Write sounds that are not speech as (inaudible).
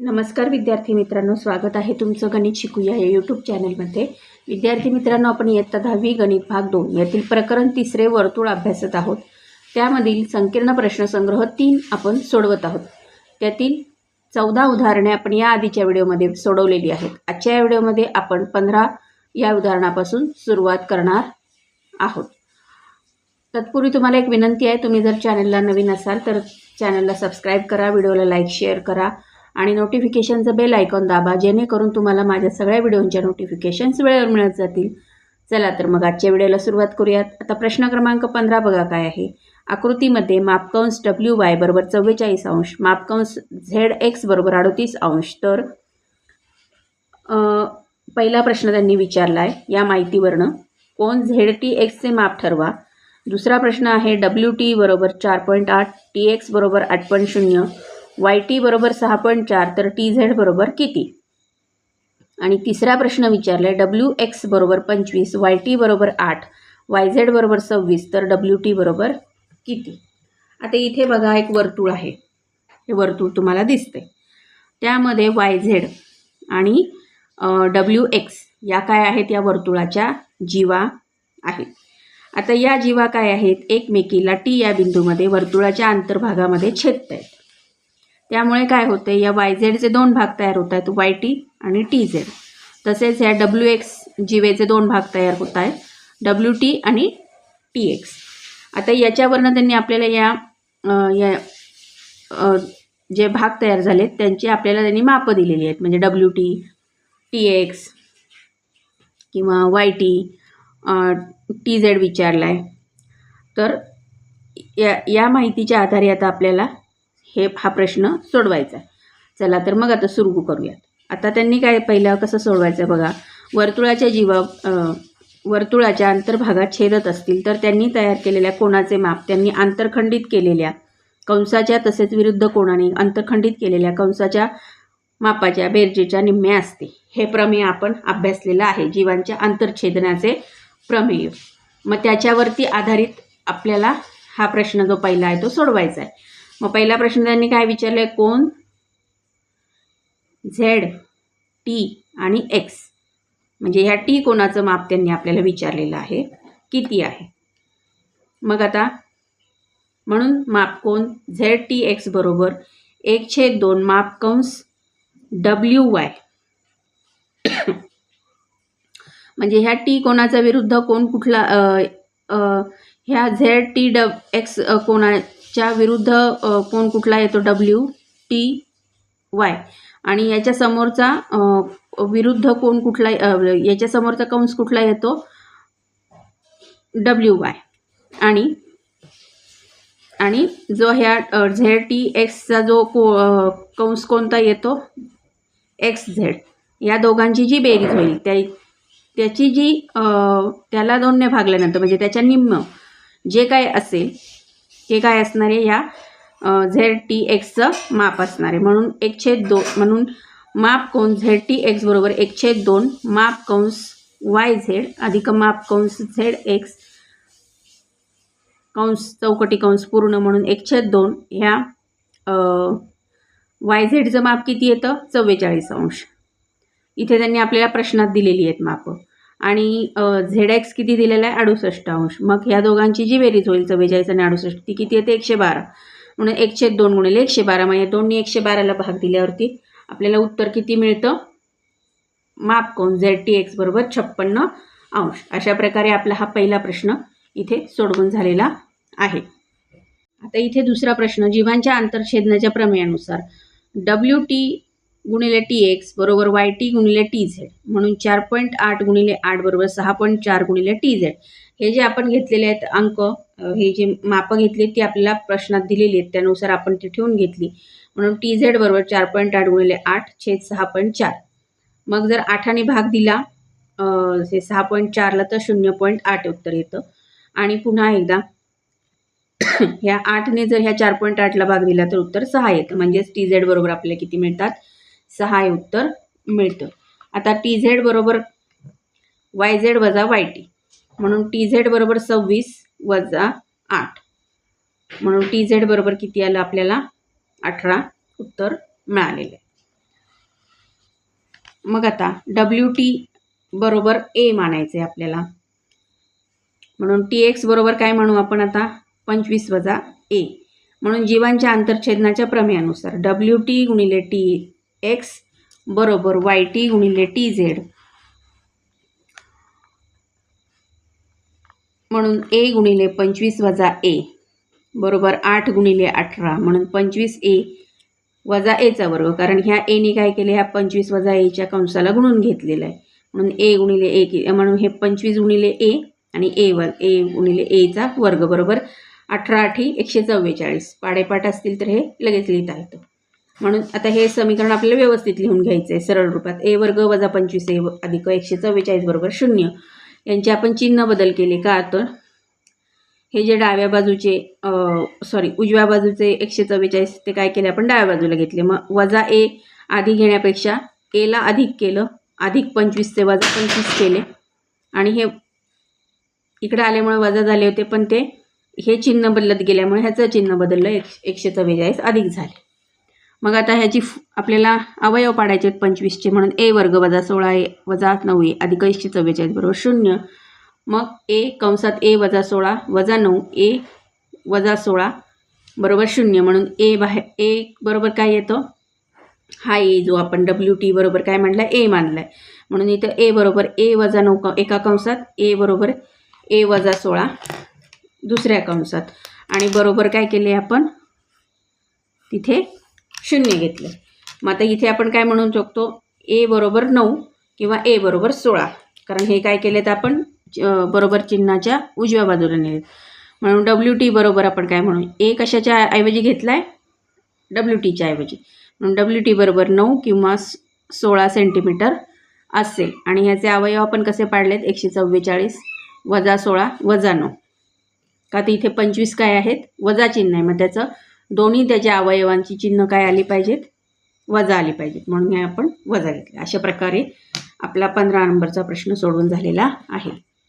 नमस्कार विद्यार्थी मित्रांनो स्वागत आहे तुमचं गणित शिकूया या यूट्यूब चॅनलमध्ये विद्यार्थी मित्रांनो आपण इयत्ता दहावी गणित भाग दोन यातील प्रकरण तिसरे वर्तुळ अभ्यासत आहोत. त्यामधील संकीर्ण प्रश्नसंग्रह तीन आपण सोडवत आहोत. त्यातील चौदा उदाहरणे आपण या आधीच्या व्हिडिओमध्ये सोडवलेली आहेत. आजच्या या व्हिडिओमध्ये आपण पंधरा या उदाहरणापासून सुरुवात करणार आहोत. तत्पूर्वी तुम्हाला एक विनंती आहे तुम्ही जर चॅनलला नवीन असाल तर चॅनलला सबस्क्राईब करा व्हिडिओला लाईक शेअर करा. आणि नोटिफिकेशनचं बेल आयकॉन दाबा जेणेकरून तुम्हाला माझ्या सगळ्या व्हिडिओंच्या नोटिफिकेशन्स वेळेवर मिळत जातील. चला तर मग आजच्या व्हिडिओला सुरुवात करूयात. आता प्रश्न क्रमांक पंधरा बघा काय आहे. आकृतीमध्ये मापकंस डब्ल्यू वाय बरोबर चव्वेचाळीस अंश मापकंस झेड एक्स बरोबर अडोतीस अंश. तर पहिला प्रश्न त्यांनी विचारला आहे या माहितीवरनं. कोण झेड टी एक्सचे माप ठरवा? दुसरा प्रश्न आहे डब्ल्यू टी बरोबर चार पॉईंट आठ टी एक्स बरोबर आठ पॉईंट शून्य. वाय टी बरोबर सहा पॉईंट चार तर टी झेड बरोबर किती? आणि तिसरा प्रश्न विचारला आहे डब्ल्यू एक्स बरोबर पंचवीस वाय टी बरोबर आठ वाय झेड बरोबर सव्वीस तर डब्ल्यू टी बरोबर किती? आता इथे बघा एक वर्तुळ आहे. हे वर्तुळ तुम्हाला दिसते त्यामध्ये वाय झेड आणि डब्ल्यू एक्स या काय आहेत? या वर्तुळाच्या जीवा आहेत. आता या जीवा काय आहेत? एकमेकीला टी या बिंदूमध्ये वर्तुळाच्या अंतर्भागामध्ये छेदत आहेत त्यामुळे काय होते या वाय झेडचे दोन भाग तयार होत आहेत वाय टी आणि टी झेड तसेच ह्या डब्ल्यू एक्स जीवेचे दोन भाग तयार होत आहेत डब्ल्यू टी आणि टी एक्स आता याच्यावरनं त्यांनी आपल्याला या या जे भाग तयार झालेत त्यांची आपल्याला त्यांनी मापं दिलेली आहेत. म्हणजे डब्ल्यू टी टी एक्स किंवा वाय टी टी झेड विचारला आहे तर या या माहितीच्या आधारे आता आपल्याला हे हा प्रश्न सोडवायचा आहे. चला तर मग आता सुरू करूयात. आता त्यांनी काय पहिलं कसं सोडवायचं बघा. वर्तुळाच्या जीवा वर्तुळाच्या अंतर्भागात छेदत असतील तर त्यांनी तयार केलेल्या कोणाचे माप त्यांनी आंतरखंडित केलेल्या कंसाच्या तसेच विरुद्ध कोणाने अंतरखंडित केलेल्या कंसाच्या मापाच्या बेरजेच्या निम्म्या असते. हे प्रमेय आपण अभ्यासलेलं आहे जीवांच्या आंतरछेदनाचे प्रमेय. मग त्याच्यावरती आधारित आपल्याला हा प्रश्न जो पहिला आहे तो सोडवायचा आहे. मग पहिला प्रश्न त्यांनी काय विचारलं आहे कोण? झेड टी आणि एक्स. म्हणजे ह्या टी कोणाचं माप त्यांनी आपल्याला विचारलेलं आहे? किती आहे? मग आता म्हणून माप कोण? झेड टी एक्स बरोबर एक छेद दोन माप कंस डब्ल्यू वाय. (coughs) म्हणजे ह्या टी कोणाचा विरुद्ध कोण कुठला ह्या झेड टी डब एक्स कोणा च्या विरुद्ध कोण कुठला येतो? डब्ल्यू टी वाय आणि याच्या समोरचा विरुद्ध कोण कुठला याच्यासमोरचा याच्या समोरचा कंस कुठला येतो? डब्ल्यू वाय आणि आणि जो ह्या झेड टी एक्सचा जो को कंस कोणता येतो? एक्स झेड या दोघांची जी बेरीज होईल त्या त्याची जी त्याला दोनने भागल्यानंतर म्हणजे त्याच्या निम्म जे काय असेल हे काय असणार आहे ह्या झेड टी एक्सचं माप असणार. आहे म्हणून एक छेद दोन म्हणून माप कंस झेड टी एक्स बरोबर एक छेद दोन माप कंस वाय झेड अधिक माप कंस झेड एक्स कंस चौकटी कंस पूर्ण म्हणून एक छेद दोन ह्या वाय झेडचं माप किती येतं? चव्वेचाळीस अंश. इथे त्यांनी आपल्याला प्रश्नात दिलेली आहेत मापं. आणि झेड एक्स किती दिलेला आहे? अडुसष्ट अंश मग ह्या दोघांची जी बेरीज होईल चव्वेचाळीस आणि अडुसष्ट ती किती येते? एकशे बारा. म्हणून एकशे दोन गुणिले एकशे बारा. म्हणजे दोन्ही एकशे बाराला भाग दिल्यावरती आपल्याला उत्तर किती मिळतं? माप कोण? झेड टी एक्स बरोबर छप्पन्न अंश. अशा प्रकारे आपला हा पहिला प्रश्न इथे सोडवून झालेला आहे. आता इथे दुसरा प्रश्न जीवांच्या आंतरछेदनाच्या प्रमेयानुसार. डब्ल्यू टी गुणिले टी एक्स बरोबर वाय टी गुणिले टी झेड म्हणून चार पॉईंट आठ गुणिले आठ बरोबर सहा पॉईंट चार गुणिले टी झेड हे जे आपण घेतलेले आहेत अंक हे जे मापं घेतली ती आपल्याला प्रश्नात दिलेली आहेत. त्यानुसार आपण ती ठेवून घेतली. म्हणून टी झेड बरोबर चार पॉईंट आठ गुणिले आठ छेद सहा पॉईंट चार. मग जर आठाने भाग दिला हे सहा पॉईंट चारला तर शून्य पॉईंट आठ उत्तर येतं. आणि पुन्हा एकदा ह्या आठने जर ह्या चार पॉईंट आठला भाग दिला तर उत्तर सहा येतं. म्हणजेच टी झेड बरोबर आपल्याला किती मिळतात? सहा हे उत्तर मिळतं. आता टी झेड बरोबर वाय झेड वजा वाय टी म्हणून टी झेड बरोबर सव्वीस वजा आठ. म्हणून टी झेड बरोबर किती आलं आपल्याला? अठरा उत्तर मिळालेलं आहे. मग आता डब्ल्यू टी बरोबर ए मानायचं आहे आपल्याला. म्हणून टी एक्स बरोबर काय म्हणू आपण आता? पंचवीस वजा ए म्हणून जीवांच्या आंतरछेदनाच्या प्रमेयानुसार डब्ल्यू टी गुणिले टी एक्स बरोबर वाय टी गुणिले टी झेड म्हणून ए गुणिले पंचवीस वजा ए बरोबर आठ गुणिले अठरा. म्हणून पंचवीस ए वजा एचा वर्ग. कारण ह्या एने काय केले? ह्या पंचवीस वजा एच्या कंसाला गुणून घेतलेलं आहे. म्हणून ए गुणिले ए म्हणून हे पंचवीस गुणिले ए आणि ए वर ए गुणिले एचा वर्ग बरोबर अठरा आठी एकशे चव्वेचाळीस. पाडेपाठ असतील तर हे लगेच लिहिता येतं. म्हणून आता हे समीकरण आपल्याला व्यवस्थित लिहून घ्यायचं आहे सरळ रूपात. ए वर्ग वजा पंचवीस ए अधिक एकशे चव्वेचाळीस बरोबर शून्य. यांचे आपण चिन्ह बदल केले का? तर हे जे डाव्या बाजूचे सॉरी उजव्या बाजूचे एकशे चव्वेचाळीस ते काय केले? आपण डाव्या बाजूला घेतले. मग वजा ए आधी घेण्यापेक्षा एला अधिक केलं. अधिक पंचवीस ते वजा पंचवीस केले. आणि हे इकडे आल्यामुळे वजा झाले होते पण ते हे चिन्ह बदलत गेल्यामुळे ह्याचं चिन्ह बदललं. एक एकशे चव्वेचाळीस अधिक झाले. मग आता ह्याची फ- आपल्याला अवयव पाडायचे आहेत पंचवीसचे म्हणून ए वर्ग वजा सोळा ए वजा नऊ ए अधिक एकशे चव्वेचाळीस बरोबर शून्य. मग ए कंसात ए वजा सोळा वजा नऊ ए वजा सोळा बरोबर शून्य. म्हणून ए बाहेर ए बरोबर काय येतं? हा ए जो आपण डब्ल्यू टी बरोबर काय म्हणला ए मानला आहे म्हणून इथं ए बरोबर ए वजा नऊ क एका कंसात ए बरोबर ए वजा सोळा दुसऱ्या कंसात. आणि बरोबर काय केले आपण? तिथे शून्य घेतलं. मग आता इथे आपण काय म्हणू शकतो? ए बरोबर नऊ किंवा ए बरोबर सोळा. कारण हे काय केलेत आपण? बरोबर चिन्हाच्या उजव्या बाजूला नेलेत. म्हणून डब्ल्यू टी बरोबर आपण काय म्हणू? ए कशाच्या ऐवजी घेतला आहे डब्ल्यू टीच्या ऐवजी. म्हणून डब्ल्यू टी बरोबर नऊ किंवा सोळा सेंटीमीटर असेल. आणि ह्याचे अवयव आपण कसे पाडलेत? एकशे चव्वेचाळीस वजा सोळा वजा नऊ. का तर इथे पंचवीस काय आहेत? वजा चिन्ह आहे. मग त्याचं दोन्ही त्याच्या अवयवांची चिन्ह काय आली पाहिजेत? वजा आली पाहिजेत. म्हणून हे आपण वजा घेतले. अशा प्रकारे आपला पंधरा नंबरचा प्रश्न सोडवून झालेला आहे.